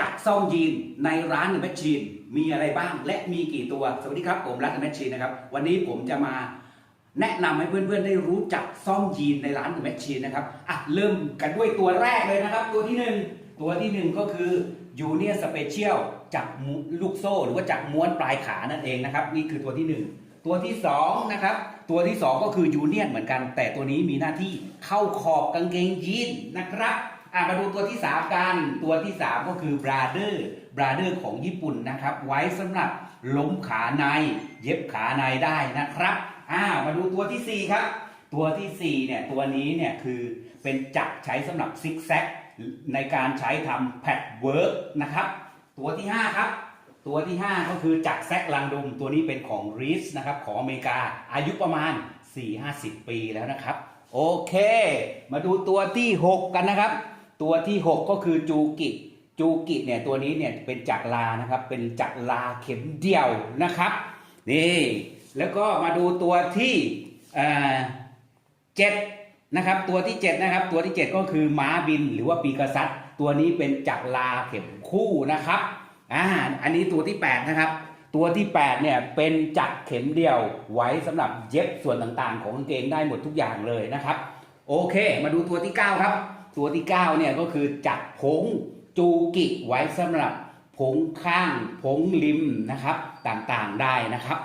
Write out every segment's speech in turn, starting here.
จักรซ่อมยีนในร้านแมชชีนมีอะไรบ้างและมีกี่ตัว สวัสดีครับผมรัตแมชชีนนะครับ วันนี้ผมจะมาแนะนำให้เพื่อนๆได้รู้จักซ่อมยีนในร้านแมชชีนนะครับอะเริ่มกันด้วยตัวแรกเลยนะครับ ตัวที่หนึ่งตัวที่หนึ่งก็คือยูเนียสเปเชียลจากลูกโซ่ หรือว่าจากม้วนปลายขานั่นเองนะครับ นี่คือตัวที่หนึ่งตัวที่สองนะครับตัวที่สองก็คือยูเนียนเหมือนกัน แต่ตัวนี้มีหน้าที่เข้าขอบกางเกงยีนนะครับ อะมาดูตัวที่สามกัน ตัวที่สามก็คือบราเดอร์บราเดอร์ของญี่ปุ่นนะครับ ไว้สำหรับล้มขาใน เย็บขาในได้นะครับอ่ามาดูตัวที่สี่ครับ ตัวที่สี่เนี่ยตัวนี้เนี่ยคือเป็นจักรใช้สำหรับซิกแซกในการใช้ทำแพดเวิร์กนะครับ ตัวที่ห้าครับตัวที่ 5 ก็คือจักรแซกลังดุมตัวนี้เป็นของรีสนะครับของอเมริกาอายุประมาณ 4-50 ปีแล้วนะครับ โอเค มาดูตัวที่ 6 กันนะครับ ตัวที่ 6 ก็คือจูกิ จูกิเนี่ยตัวนี้เนี่ยเป็นจักรลานะครับ เป็นจักรลาเข็มเดียวนะครับนี่แล้วก็มาดูตัวที่อ่าเจ็ดนะครับตัวที่7นะครับตัวที่ 7 ก็คือม้าบินหรือว่าปีกษัตริย์ตัวนี้เป็นจักรลาเข็มคู่นะครับอ่าอันนี้ตัวที่ 8 นะครับ ตัวที่ 8 เนี่ยเป็นจักรเข็มเดียวไว้สำหรับเย็บส่วนต่างๆ ของกางเกงได้หมดทุกอย่างเลยนะครับ โอเค มาดูตัวที่ 9 ครับตัวที่9เนี่ยก็คือจักรผงจูกิไว้สำหรับผงข้างผงริมนะครับต่างๆได้นะครับ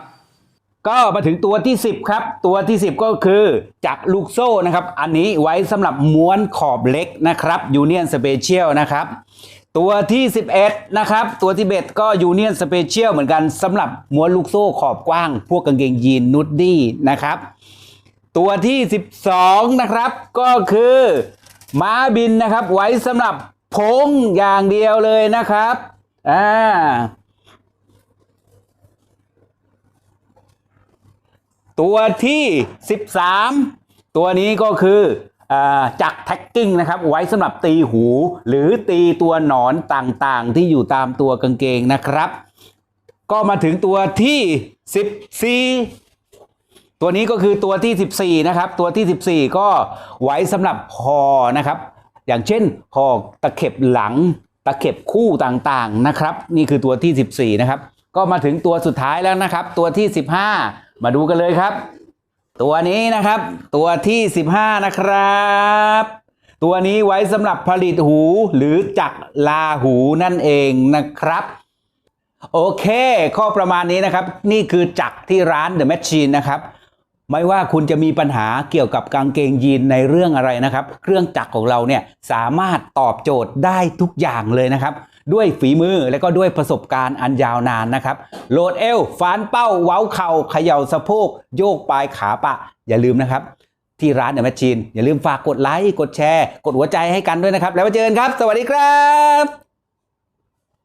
ก็มาถึงตัวที่ 10 ครับ ตัวที่ 10 ก็คือจักรลูกโซ่นะครับ อันนี้ไว้สำหรับม้วนขอบเล็กนะครับยูเนียนสเปเชียลนะครับตัวที่ 11 นะครับ ตัวที่11ก็ยูเนียนสเปเชียลเหมือนกันสำหรับม้วนลูกโซ่ขอบกว้าง พวกกางเกงยีนนูดดี้นะครับ ตัวที่ 12 นะครับ ก็คือ ม้าบินนะครับ ไว้สำหรับพงอย่างเดียวเลยนะครับอ่าตัวที่ 13 ตัวนี้ก็คืออาจักรแท็กกิ้งนะครับ ไว้สำหรับตีหู หรือตีตัวหนอนต่างๆ ที่อยู่ตามตัวกางเกงนะครับ ก็มาถึงตัวที่ 14 ตัวนี้ก็คือตัวที่ 14 นะครับ ตัวที่ 14 ก็ไว้สำหรับคอนะครับ อย่างเช่นคอตะเข็บหลัง ตะเข็บคู่ต่างๆนะครับ นี่คือตัวที่ 14 นะครับ ก็มาถึงตัวสุดท้ายแล้วนะครับ ตัวที่ 15 มาดูกันเลยครับ ตัวนี้นะครับ ตัวที่ 15 นะครับตัวนี้ไว้สำหรับผลิตหูหรือจักรลาหูนั่นเองนะครับ โอเค ข้อประมาณนี้นะครับ นี่คือจักรที่ร้าน The Machine นะครับ ไม่ว่าคุณจะมีปัญหาเกี่ยวกับกางเกงยีนในเรื่องอะไรนะครับ เครื่องจักรของเราเนี่ยสามารถตอบโจทย์ได้ทุกอย่างเลยนะครับ ด้วยฝีมือและก็ด้วยประสบการณ์อันยาวนานนะครับ โหลดเอวฟานเป้า เว้าเข่าเขย่าสะโพก โยกปลายขาปะ อย่าลืมนะครับ ที่ร้านเดอะแมชชีนอย่าลืมฝากกดไลค์กดแชร์ กดหัวใจให้กันด้วยนะครับ แล้วมาเจอกันครับ สวัสดีครับ